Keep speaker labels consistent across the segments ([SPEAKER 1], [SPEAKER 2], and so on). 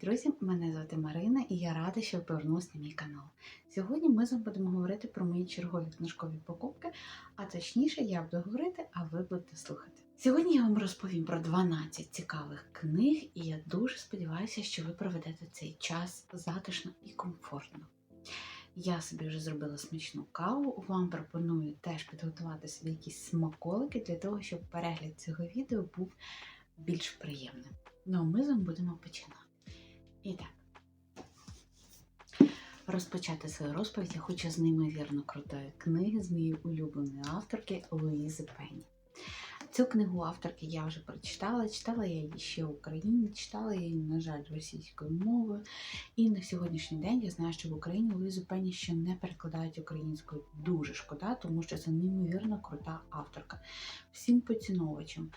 [SPEAKER 1] Друзі, мене звати Марина і я рада, що ви повернулися на мій канал. Сьогодні ми з вами будемо говорити про мої чергові книжкові покупки, а точніше, я буду говорити, а ви будете слухати. Сьогодні я вам розповім про 12 цікавих книг, і я дуже сподіваюся, що ви проведете цей час затишно і комфортно. Я собі вже зробила смачну каву. Вам пропоную теж підготувати собі якісь смаколики для того, щоб перегляд цього відео був більш приємним. Ну а ми з вами будемо починати. І так, розпочати свою розповідь я хочу з неймовірно крутої книги з моєї улюбленої авторки Луїзи Пенні. Цю книгу авторки я вже прочитала. Читала я її ще в Україні, читала я її, на жаль, російською мовою. І на сьогоднішній день я знаю, що в Україні Луїзу Пенні ще не перекладають українською. Дуже шкода, тому що це неймовірно крута авторка. Всім поціновувачам е,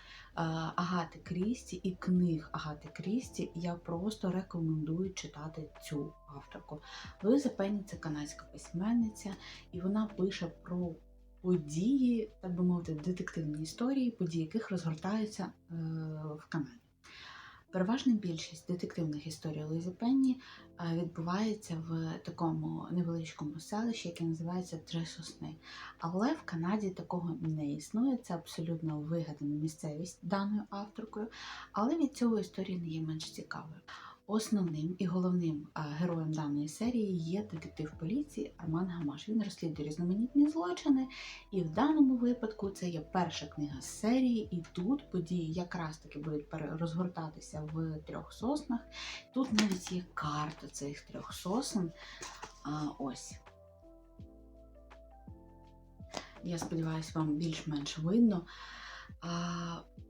[SPEAKER 1] Агати Крісті і книг Агати Крісті я просто рекомендую читати цю авторку. Луїза Пенні це канадська письменниця, і вона пише про події, так би мовити, детективні історії, події яких розгортаються е, в Канаді. Переважна більшість детективних історій Луїзи Пенні е, відбувається в такому невеличкому селищі, яке називається Три Сосни. Але в Канаді такого не існує. Це абсолютно вигадана місцевість даною авторкою, але від цього історія не є менш цікавою. Основним і головним героєм даної серії є детектив поліції Арман Гамаш. Він розслідує різноманітні злочини, і в даному випадку це є перша книга з серії, і тут події якраз таки будуть розгортатися в трьох соснах. Тут навіть є карта цих трьох сосен. А, ось. Я сподіваюся, вам більш-менш видно.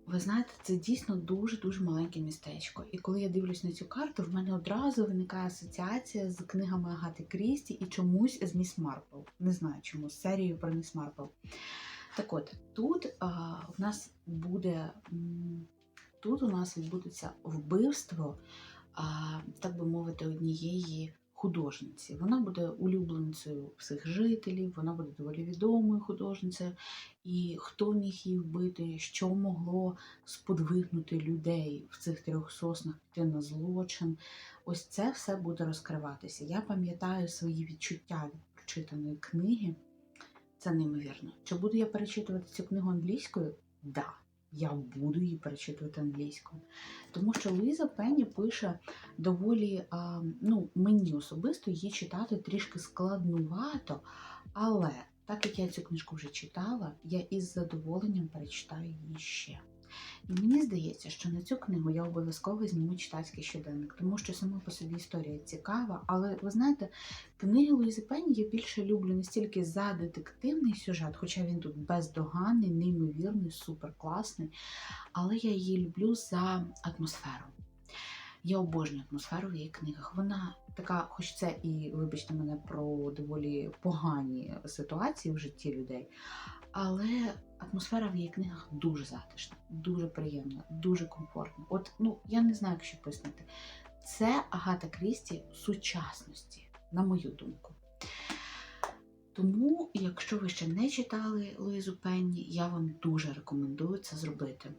[SPEAKER 1] Ви знаєте, це дійсно дуже-дуже маленьке містечко. І коли я дивлюсь на цю карту, в мене одразу виникає асоціація з книгами Агати Крісті і чомусь з Міс Марпл. Не знаю чому, з серією про Міс Марпл. Так от, тут а, в нас буде. Тут у нас відбудеться вбивство, а, так би мовити, однієї художниці. Вона буде улюбленцею всіх жителів, вона буде доволі відомою художницею. І хто міг її вбити, що могло сподвигнути людей в цих трьох соснах піти на злочин. Ось це все буде розкриватися. Я пам'ятаю свої відчуття від прочитаної книги. Це неймовірно. Чи буду я перечитувати цю книгу англійською? Да, я буду її перечитувати англійською. Тому що Луїза Пенні пише доволі, ну, мені особисто її читати трішки складнувато, але так як я цю книжку вже читала, я із задоволенням перечитаю її ще. І мені здається, що на цю книгу я обов'язково зніму читацький щоденник, тому що сама по собі історія цікава. Але ви знаєте, книги Луїзи Пенні я більше люблю не стільки за детективний сюжет, хоча він тут бездоганний, неймовірний, суперкласний, але я її люблю за атмосферу. Я обожнюю атмосферу в її книгах. Вона така, хоч це і, вибачте мене, про доволі погані ситуації в житті людей, але атмосфера в її книгах дуже затишна, дуже приємна, дуже комфортна. От, ну, я не знаю, як що пояснити. Це Агата Крісті сучасності, на мою думку. Тому, якщо ви ще не читали Луїзу Пенні, я вам дуже рекомендую це зробити.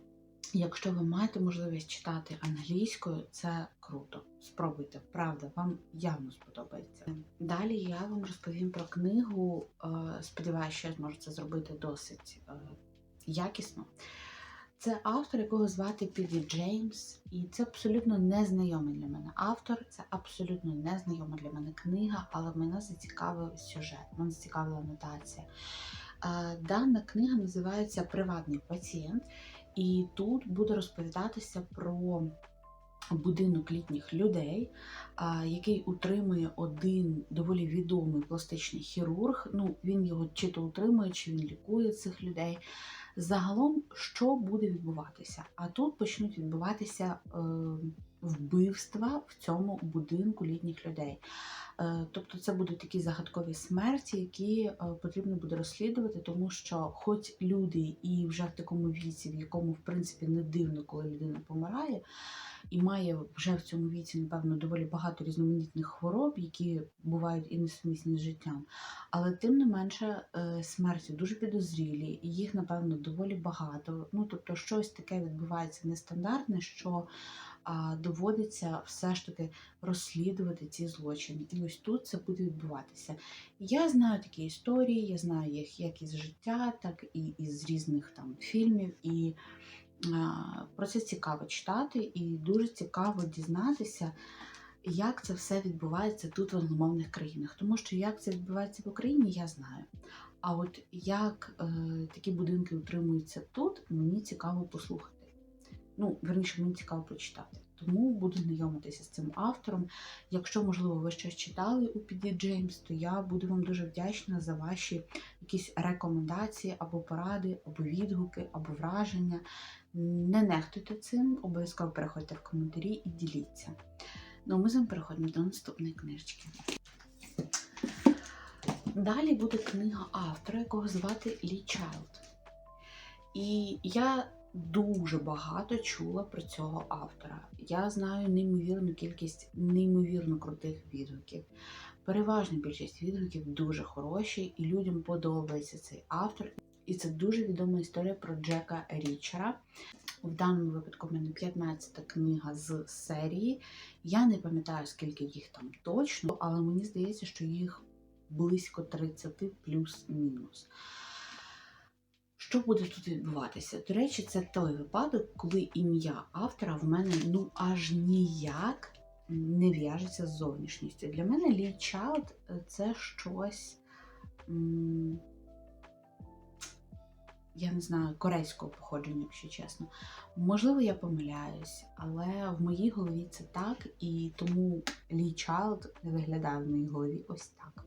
[SPEAKER 1] Якщо ви маєте можливість читати англійською, це круто. Спробуйте, правда, вам явно сподобається. Далі я вам розповім про книгу. е, Сподіваюся, що я зможу це зробити досить е, якісно. Це автор, якого звати Піді Джеймс, і це абсолютно незнайомий для мене автор, це абсолютно незнайома для мене книга, але мене зацікавив сюжет, мене зацікавила анотація. Е, Дана книга називається Приватний пацієнт, і тут буде розповідатися про будинок літніх людей, який утримує один доволі відомий пластичний хірург. Ну, він його чи то утримує, чи він лікує цих людей. Загалом, що буде відбуватися? А тут почнуть відбуватися е, вбивства в цьому будинку літніх людей. Е, Тобто це будуть такі загадкові смерті, які е, потрібно буде розслідувати, тому що, хоч люди і вже в такому віці, в якому в принципі не дивно, коли людина помирає, і має вже в цьому віці, напевно, доволі багато різноманітних хвороб, які бувають і несумісні з життям. Але тим не менше е, смерті дуже підозрілі, і їх, напевно, доволі багато. Ну тобто, щось таке відбувається нестандартне, що доводиться все ж таки розслідувати ці злочини. І ось тут це буде відбуватися. Я знаю такі історії, я знаю їх як із життя, так і із різних там фільмів. І про це цікаво читати, і дуже цікаво дізнатися, як це все відбувається тут в англомовних країнах. Тому що як це відбувається в Україні, я знаю. А от як е, такі будинки утримуються тут, мені цікаво послухати. Ну, верніше, мені цікаво прочитати. Тому буду знайомитися з цим автором. Якщо, можливо, ви щось читали у Піді Джеймс, то я буду вам дуже вдячна за ваші якісь рекомендації або поради, або відгуки, або враження. Не нехтуйте цим, обов'язково переходьте в коментарі і діліться. Ну, ми з вами переходимо до наступної книжечки. Далі буде книга автора, якого звати Лі Чайлд. І я дуже багато чула про цього автора. Я знаю неймовірну кількість неймовірно крутих відгуків. Переважна більшість відгуків дуже хороші, і людям подобається цей автор. І це дуже відома історія про Джека Річера. В даному випадку в мене 15 книга з серії. Я не пам'ятаю, скільки їх там точно, але мені здається, що їх близько 30 плюс-мінус. Що буде тут відбуватися? До речі, це той випадок, коли ім'я автора в мене ну аж ніяк не в'яжеться з зовнішністю. Для мене Лі Чайлд це щось. Я не знаю, корейського походження, якщо чесно. Можливо, я помиляюсь, але в моїй голові це так, і тому Лі Чайлд виглядає в моїй голові ось так.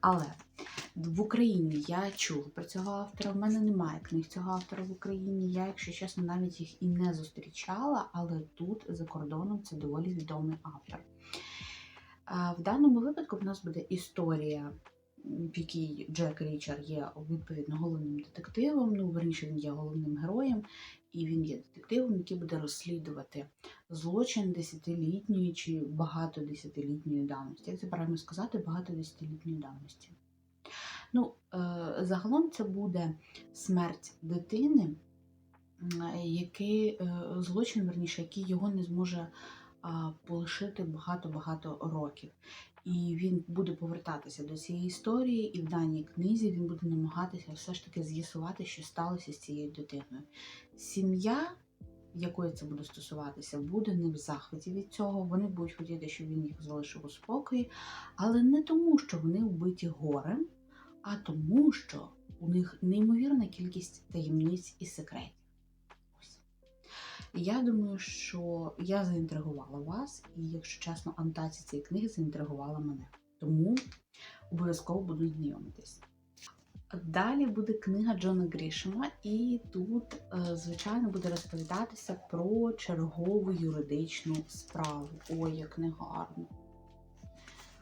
[SPEAKER 1] Але в Україні я чула про цього автора. В мене немає книг цього автора в Україні. Я, якщо чесно, навіть їх і не зустрічала, але тут за кордоном це доволі відомий автор. В даному випадку в нас буде історія, в якій Джек Річер є відповідно головним детективом. Ну, верніше, він є головним героєм, і він є детективом, який буде розслідувати злочин десятилітньої чи багатодесятилітньої давності. Як це правильно сказати, багатодесятилітньої давності. Ну, е, загалом це буде смерть дитини, який е, злочин, верніше, який його не зможе полишити багато-багато років. І він буде повертатися до цієї історії, і в даній книзі він буде намагатися все ж таки з'ясувати, що сталося з цією дитиною. Сім'я, якої це буде стосуватися, буде не в захваті від цього. Вони будуть хотіти, щоб він їх залишив у спокої, але не тому, що вони вбиті горем, а тому, що у них неймовірна кількість таємниць і секретів. Ось. Я думаю, що я заінтригувала вас, і, якщо чесно, анотація цієї книги заінтригувала мене. Тому обов'язково буду знайомитись. Далі буде книга Джона Грішема, і тут, е, звичайно, буде розповідатися про чергову юридичну справу. Ой, як негарно.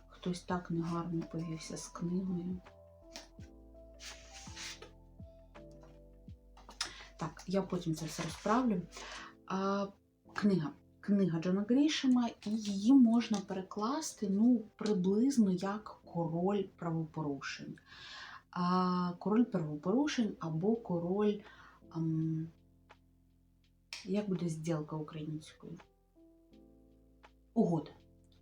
[SPEAKER 1] Хтось так негарно повівся з книгою. Так, я потім це все розправлю. А, книга. Книга Джона Грішема, і її можна перекласти ну, приблизно як король правопорушень. А, король правопорушень або король. ам, як буде зділка українською? Угода.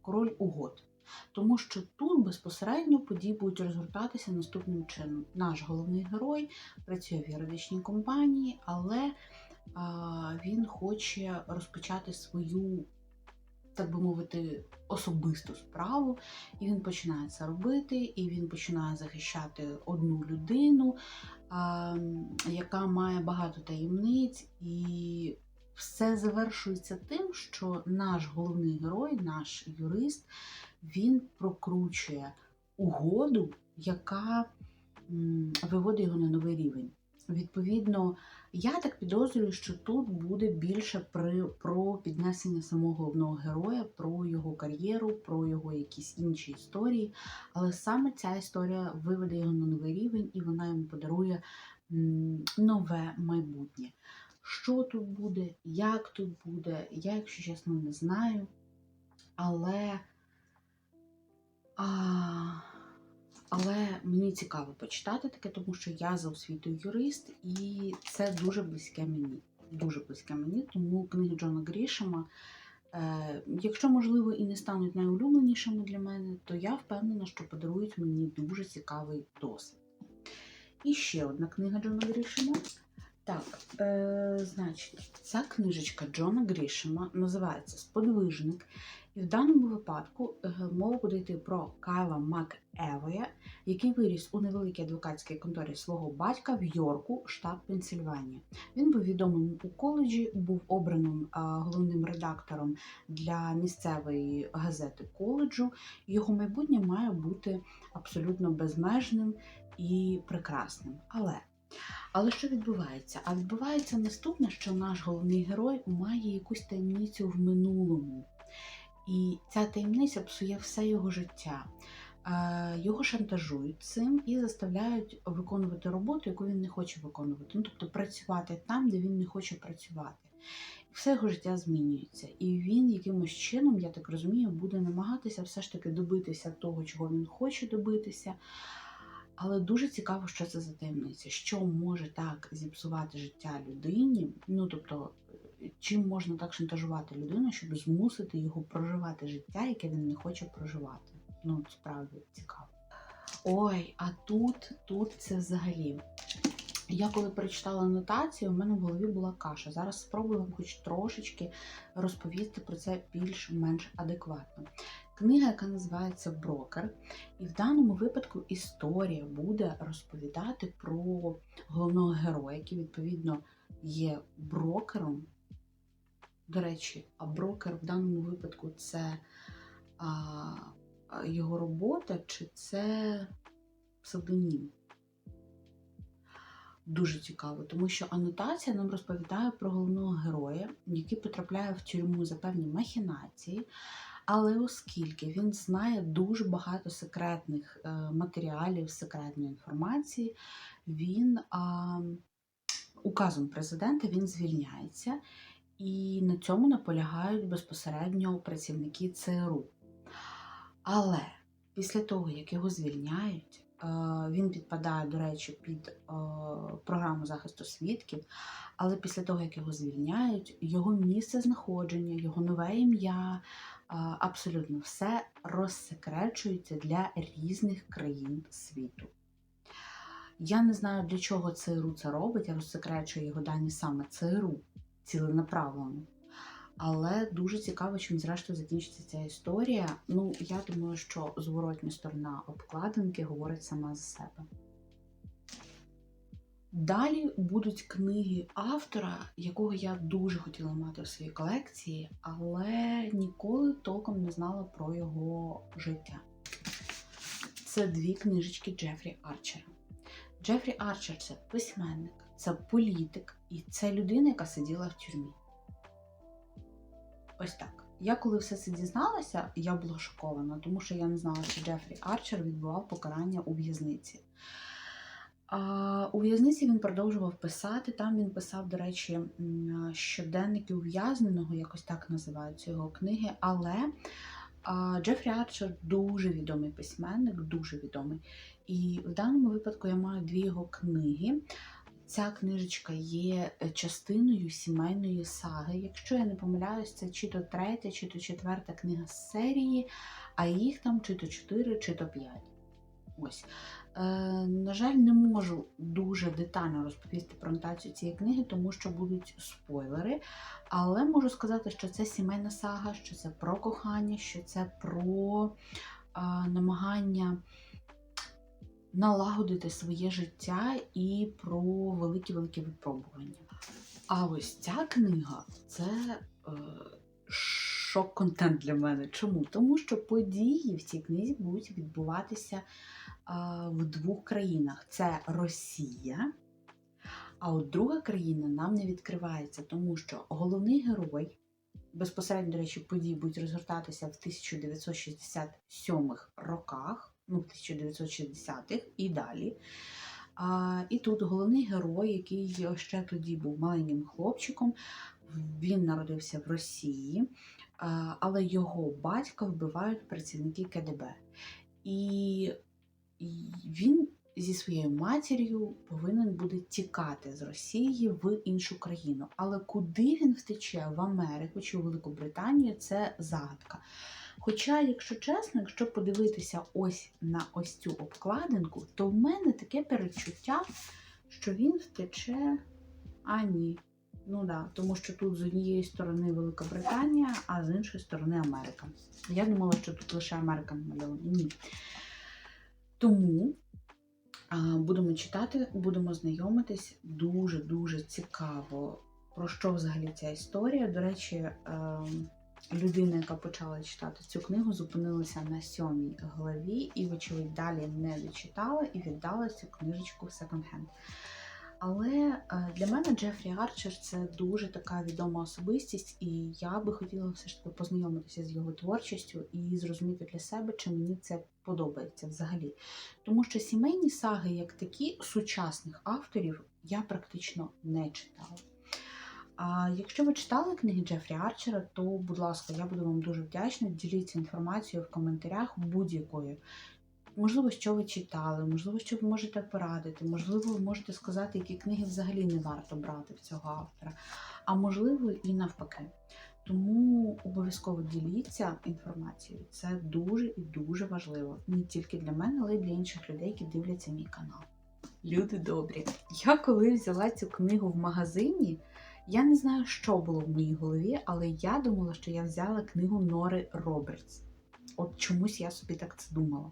[SPEAKER 1] Король угод. Тому що тут безпосередньо події будуть розгортатися наступним чином. Наш головний герой працює в юридичній компанії, але він хоче розпочати свою, так би мовити, особисту справу. І він починає це робити, і він починає захищати одну людину, яка має багато таємниць. І все завершується тим, що наш головний герой, наш юрист, він прокручує угоду, яка виводить його на новий рівень. Відповідно, я так підозрюю, що тут буде більше при, про піднесення самого головного героя, про його кар'єру, про його якісь інші історії. Але саме ця історія виведе його на новий рівень і вона йому подарує нове майбутнє. Що тут буде, як тут буде, я, якщо чесно, не знаю. Але, а, але мені цікаво почитати таке, тому що я за освітою юрист, і це дуже близьке мені. Дуже близьке мені, тому книги Джона Грішема Е, якщо, можливо, і не стануть найулюбленішими для мене, то я впевнена, що подарують мені дуже цікавий досвід. І ще одна книга Джона Грішема. Так, е, значить, ця книжечка Джона Грішема називається Сподвижник. І в даному випадку е, мова буде йти про Кайла МакЕвоя, який виріс у невеликій адвокатській конторі свого батька в Йорку, штат Пенсільванія. Він був відомим у коледжі, був обраним головним редактором для місцевої газети коледжу. Його майбутнє має бути абсолютно безмежним і прекрасним. Але але що відбувається? А відбувається наступне, що наш головний герой має якусь таємницю в минулому. І ця таємниця псує все його життя. Е, Його шантажують цим і заставляють виконувати роботу, яку він не хоче виконувати. Ну, тобто працювати там, де він не хоче працювати. Все його життя змінюється. І він якимось чином, я так розумію, буде намагатися все ж таки добитися того, чого він хоче добитися. Але дуже цікаво, що це за таємниця, що може так зіпсувати життя людині. Ну тобто, чим можна так шантажувати людину, щоб змусити його проживати життя, яке він не хоче проживати. Ну, справді цікаво. Ой, а тут, тут це взагалі. Я коли прочитала анотацію, у мене в голові була каша. Зараз спробую вам хоч трошечки розповісти про це більш-менш адекватно. Книга, яка називається Брокер, і в даному випадку історія буде розповідати про головного героя, який, відповідно, є брокером. До речі, а брокер в даному випадку це а, його робота, чи це псевдонім? Дуже цікаво, тому що анотація нам розповідає про головного героя, який потрапляє в тюрму за певні махінації. Але оскільки він знає дуже багато секретних е, матеріалів, секретної інформації, він указом президента він звільняється, і на цьому наполягають безпосередньо працівники ЦРУ. Але після того, як його звільняють, е, він підпадає, до речі, під е, програму захисту свідків. Але після того, як його звільняють, його місце знаходження, його нове ім'я, абсолютно все розсекречується для різних країн світу. Я не знаю, для чого ЦРУ це робить, я розсекречую його дані саме ЦРУ ціленаправлено. Але дуже цікаво, чим зрештою закінчиться ця історія. Ну, я думаю, що зворотня сторона обкладинки говорить сама за себе. Далі будуть книги автора, якого я дуже хотіла мати в своїй колекції, але ніколи толком не знала про його життя. Це дві книжечки Джефрі Арчера. Джефрі Арчер це письменник, це політик і це людина, яка сиділа в тюрмі. Ось так. Я коли все це дізналася, я була шокована, тому що я не знала, що Джефрі Арчер відбував покарання у в'язниці. А у в'язниці він продовжував писати. Там він писав, до речі, щоденники ув'язненого, якось так називаються його книги. Але Джефрі Арчер дуже відомий письменник, дуже відомий. І в даному випадку я маю дві його книги. Ця книжечка є частиною сімейної саги. Якщо я не помиляюсь, це чи то третя, чи то четверта книга з серії, а їх там чи то чотири, чи то п'ять. Ось. Е, На жаль, не можу дуже детально розповісти про анотацію цієї книги, тому що будуть спойлери. Але можу сказати, що це сімейна сага, що це про кохання, що це про е, намагання налагодити своє життя і про великі-великі випробування. А ось ця книга це. Е, Шок-контент для мене. Чому? Тому що події в цій книзі будуть відбуватися в двох країнах: це Росія. А от друга країна нам не відкривається, тому що головний герой, безпосередньо, до речі, події будуть розгортатися в 1967 роках, ну, в 1960-х і далі. А, І тут головний герой, який ще тоді був маленьким хлопчиком, він народився в Росії, але його батька вбивають працівники КДБ. І він зі своєю матір'ю повинен буде тікати з Росії в іншу країну. Але куди він втече в Америку чи у Велику це загадка. Хоча, якщо чесно, якщо подивитися ось на ось цю обкладинку, то в мене таке передчуття, що він втече. А ні. Ну да, тому що тут з однієї сторони Велика Британія, а з іншої сторони Америка. Я думала, що тут лише Америка намальована. Ні. Тому а, будемо читати, будемо знайомитись. Дуже-дуже цікаво, про що взагалі ця історія. До речі, е, людина, яка почала читати цю книгу, зупинилася на сьомій главі і, вочевидь, далі не дочитала і віддала цю книжечку в секонд-хенд. Але е, для мене Джефрі Арчер це дуже така відома особистість, і я би хотіла все ж таки познайомитися з його творчістю і зрозуміти для себе, чи мені це подобається взагалі. Тому що сімейні саги, як такі, сучасних авторів, я практично не читала. А якщо ви читали книги Джефрі Арчера, то, будь ласка, я буду вам дуже вдячна. Діліться інформацією в коментарях будь-якою. Можливо, що ви читали, можливо, що ви можете порадити, можливо, ви можете сказати, які книги взагалі не варто брати в цього автора, а можливо, і навпаки. Тому обов'язково діліться інформацією. Це дуже і дуже важливо. Не тільки для мене, але й для інших людей, які дивляться мій канал. Люди добрі. Я коли взяла цю книгу в магазині, я не знаю, що було в моїй голові, але я думала, що я взяла книгу Нори Робертс. От чомусь я собі так це думала.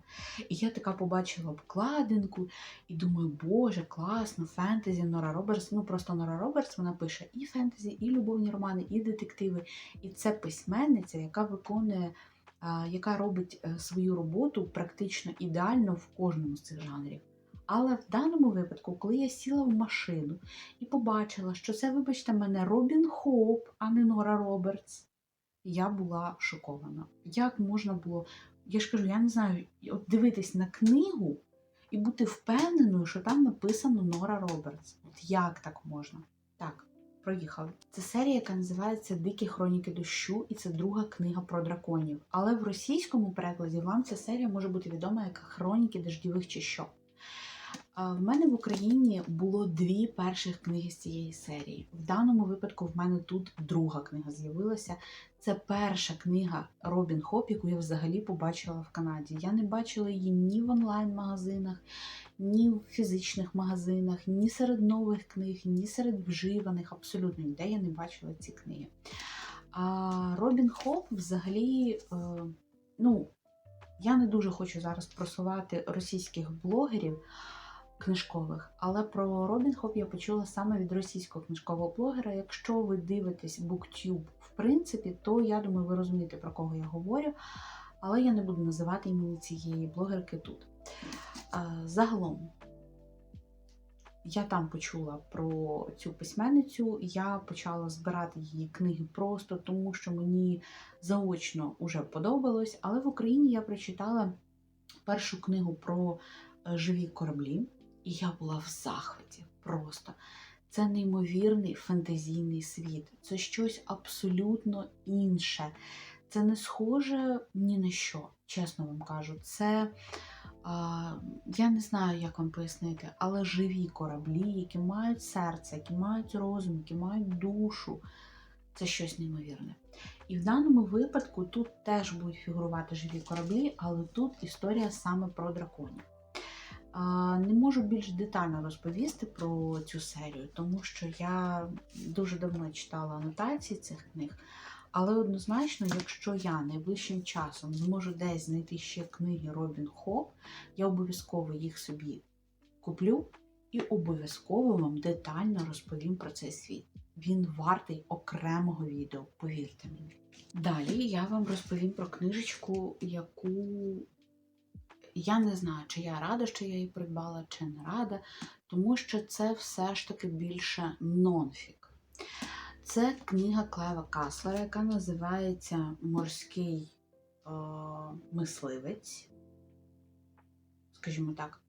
[SPEAKER 1] І я така побачила обкладинку і думаю, боже, класно, фентезі, Нора Робертс. Ну просто Нора Робертс вона пише і фентезі, і любовні романи, і детективи. І це письменниця, яка виконує, яка робить е, свою роботу практично ідеально в кожному з цих жанрів. Але в даному випадку, коли я сіла в машину і побачила, що це, вибачте, мене Робін Хоуп, а не Нора Робертс, я була шокована. Як можна було, я ж кажу, я не знаю, от дивитись на книгу і бути впевненою, що там написано Нора Робертс. От як так можна? Так, проїхали. Це серія, яка називається Дикі хроніки дощу, і це друга книга про драконів. Але в російському перекладі вам ця серія може бути відома як Хроніки дождівих чащоб. А В мене в Україні було дві перших книги з цієї серії. В даному випадку в мене тут друга книга з'явилася. Це перша книга Робін Хоп, яку я взагалі побачила в Канаді. Я не бачила її ні в онлайн-магазинах, ні в фізичних магазинах, ні серед нових книг, ні серед вживаних. Абсолютно ніде я не бачила ці книги. А Робін Хоп взагалі, е, ну, я не дуже хочу зараз просувати російських блогерів книжкових, але про Робін Хоп я почула саме від російського книжкового блогера. Якщо ви дивитесь BookTube, в принципі, то я думаю, ви розумієте, про кого я говорю, але я не буду називати імені цієї блогерки тут. Загалом, я там почула про цю письменницю, я почала збирати її книги просто тому, що мені заочно вже подобалось. Але в Україні я прочитала першу книгу про е, живі кораблі, і я була в захваті просто. Це неймовірний фантазійний світ. Це щось абсолютно інше. Це не схоже ні на що, чесно вам кажу. Це а, я не знаю, як вам пояснити, але живі кораблі, які мають серце, які мають розум, які мають душу. Це щось неймовірне. І в даному випадку тут теж будуть фігурувати живі кораблі, але тут історія саме про драконів. Не можу більш детально розповісти про цю серію, тому що я дуже давно читала анотації цих книг. Але однозначно, якщо я найближчим часом зможу десь знайти ще книги Робін Хоп, я обов'язково їх собі куплю і обов'язково вам детально розповім про цей світ. Він вартий окремого відео, повірте мені. Далі я вам розповім про книжечку, яку я не знаю, чи я рада, що я її придбала, чи не рада, тому що це все ж таки більше нонфік. Це книга Клева Каслера, яка називається Морський е, мисливець, скажімо так.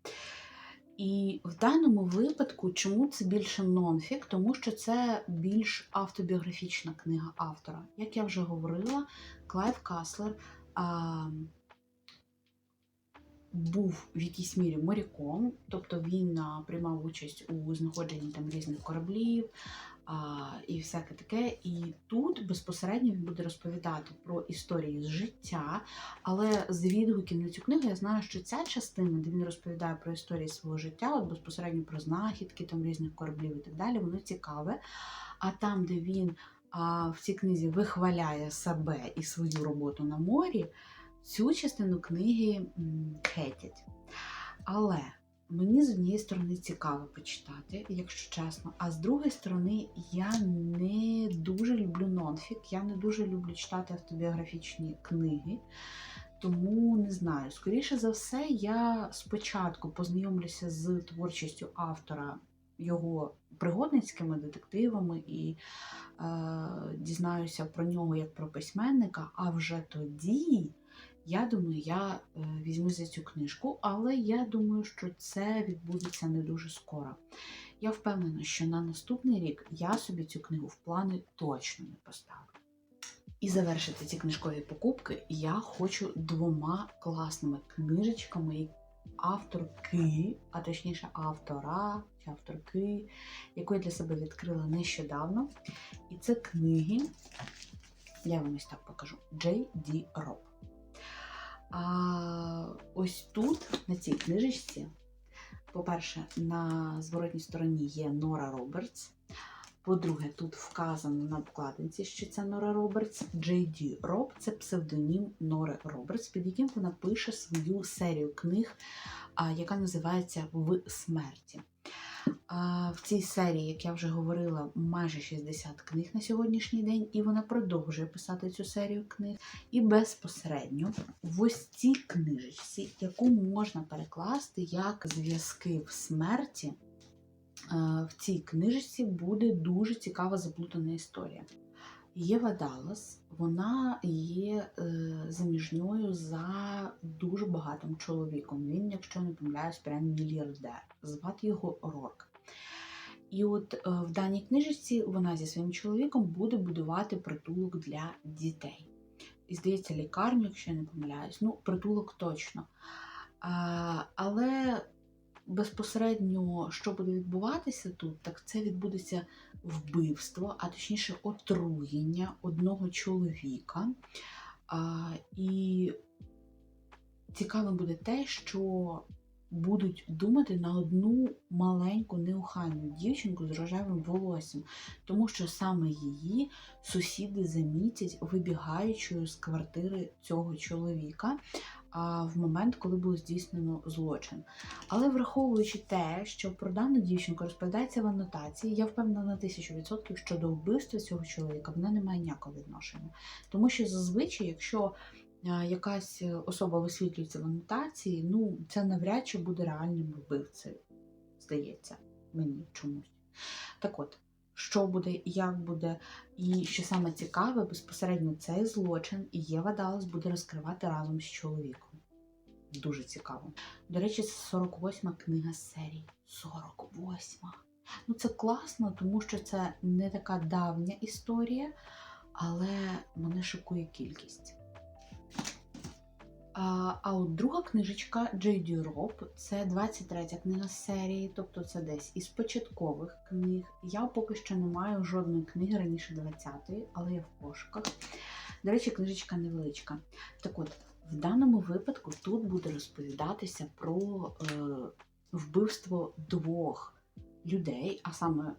[SPEAKER 1] І в даному випадку, чому це більше нонфік? Тому що це більш автобіографічна книга автора. Як я вже говорила, Клайв Каслер а, був в якійсь мірі моряком, тобто він приймав участь у знаходженні там різних кораблів а, і всяке таке. І тут безпосередньо він буде розповідати про історії з життя. Але з відгуків на цю книгу я знаю, що ця частина, де він розповідає про історії свого життя, от безпосередньо про знахідки там різних кораблів і так далі, воно цікаве. А там, де він а, в цій книзі вихваляє себе і свою роботу на морі, цю частину книги хейтять. Але мені з однієї сторони цікаво почитати, якщо чесно. А з другої сторони, я не дуже люблю нонфік, я не дуже люблю читати автобіографічні книги. Тому не знаю, скоріше за все, я спочатку познайомлюся з творчістю автора, його пригодницькими детективами і е, дізнаюся про нього як про письменника, а вже тоді. Я думаю, я е, візьму за цю книжку, але я думаю, що це відбудеться не дуже скоро. Я впевнена, що на наступний рік я собі цю книгу в плани точно не поставлю. І завершити ці книжкові покупки я хочу двома класними книжечками авторки, а точніше автора чи авторки, яку я для себе відкрила нещодавно. І це книги, я вам ось так покажу, Джей Ді Роб. А ось тут, на цій книжечці, по-перше, на зворотній стороні є Нора Робертс. По-друге, тут вказано на обкладинці, що це Нора Робертс. Джей Роб це псевдонім Нори Робертс, під яким вона пише свою серію книг, яка називається В смерті. В цій серії, як я вже говорила, майже 60 книг на сьогоднішній день, і вона продовжує писати цю серію книг. І безпосередньо в ось цій книжечці, яку можна перекласти як зв'язки в смерті, в цій книжечці буде дуже цікава заплутана історія. Єва Даллас, вона є е, заміжньою за дуже багатим чоловіком. Він, якщо не помиляюсь, прям мільярдер. Звати його Рорк. І от е, в даній книжечці вона зі своїм чоловіком буде будувати притулок для дітей. І здається, лікарню, якщо я не помиляюсь, ну, притулок точно. Але безпосередньо, що буде відбуватися тут, так це відбудеться вбивство, а точніше отруєння одного чоловіка. А, і цікавим буде те, що будуть думати на одну маленьку неухайну дівчинку з рожевим волоссям, тому що саме її сусіди замітять, вибігаючою з квартири цього чоловіка. В момент, коли було здійснено злочин. Але враховуючи те, що про дану дівчинку розповідається в анотації, я впевнена на тисячу відсотків, що до вбивства цього чоловіка вона не має ніякого відношення. Тому що зазвичай, якщо якась особа висвітлюється в анотації, ну це навряд чи буде реальним вбивцею, здається, мені чомусь. Так от. Що буде, як буде, і що саме цікаве, безпосередньо цей злочин Єва Даллас буде розкривати разом з чоловіком. Дуже цікаво. До речі, це 48-ма книга з серії. 48-ма. Ну це класно, тому що це не така давня історія, але мене шокує кількість. А, а от друга книжечка Джейді Роб, це 23 книга з серії, тобто це десь із початкових книг. Я поки що не маю жодної книги раніше 20-ї, але я в пошуках. До речі, книжечка невеличка. Так от, в даному випадку тут буде розповідатися про е, вбивство двох людей, а саме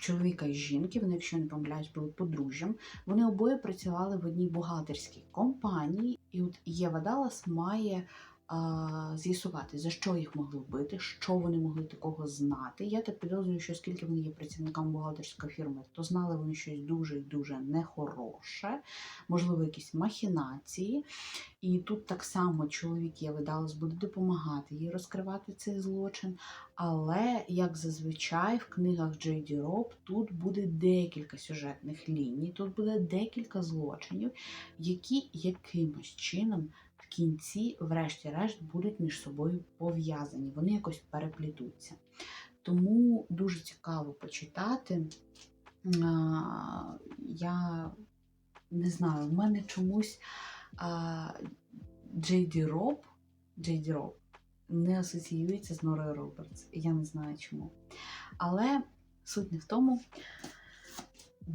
[SPEAKER 1] чоловіка і жінки, вони, якщо не помиляюсь, були подружжям. Вони обоє працювали в одній бухгалтерській компанії, і от Єва Далас має з'ясувати, за що їх могли вбити, що вони могли такого знати. Я так підозрюю, що оскільки вони є працівниками бухгалтерської фірми, то знали вони щось дуже і дуже нехороше, можливо, якісь махінації. І тут так само чоловік Єви Даллас буде допомагати їй розкривати цей злочин. Але, як зазвичай, в книгах Джейді Роб тут буде декілька сюжетних ліній, тут буде декілька злочинів, які якимось чином кінці, врешті-решт, будуть між собою пов'язані. Вони якось переплітуться. Тому дуже цікаво почитати. Я не знаю, в мене чомусь Джейді Роб, Джейді Роб не асоціюється з Норою Робертс. Я не знаю чому. Але суть не в тому.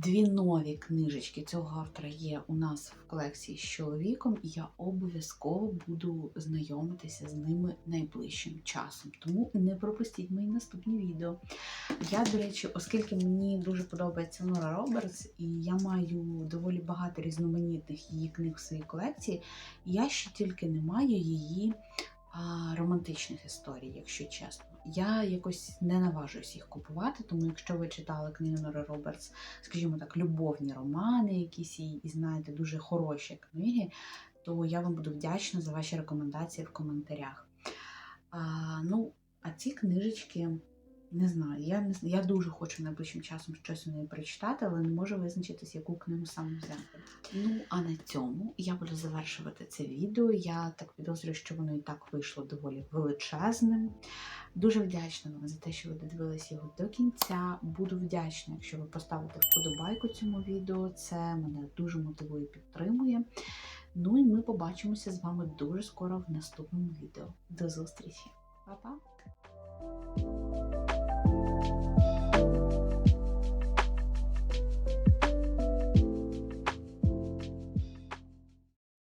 [SPEAKER 1] Дві нові книжечки цього автора є у нас в колекції з чоловіком, і я обов'язково буду знайомитися з ними найближчим часом. Тому не пропустіть мої наступні відео. Я, до речі, оскільки мені дуже подобається Нора Робертс, і я маю доволі багато різноманітних її книг в своїй колекції, я ще тільки не маю її а, романтичних історій, якщо чесно. Я якось не наважуюсь їх купувати, тому якщо ви читали книги Нори Робертс, скажімо так, любовні романи, якісь і, і знаєте, дуже хороші книги, то я вам буду вдячна за ваші рекомендації в коментарях. А, ну, а ці книжечки, не знаю, я, не, я дуже хочу найближчим часом щось у неї прочитати, але не можу визначитись, яку книгу саме взяти. Ну, а на цьому я буду завершувати це відео. Я так підозрюю, що воно і так вийшло доволі величезним. Дуже вдячна вам за те, що ви додивились його до кінця. Буду вдячна, якщо ви поставите вподобайку цьому відео. Це мене дуже мотивує і підтримує. Ну і ми побачимося з вами дуже скоро в наступному відео. До зустрічі! Па-па!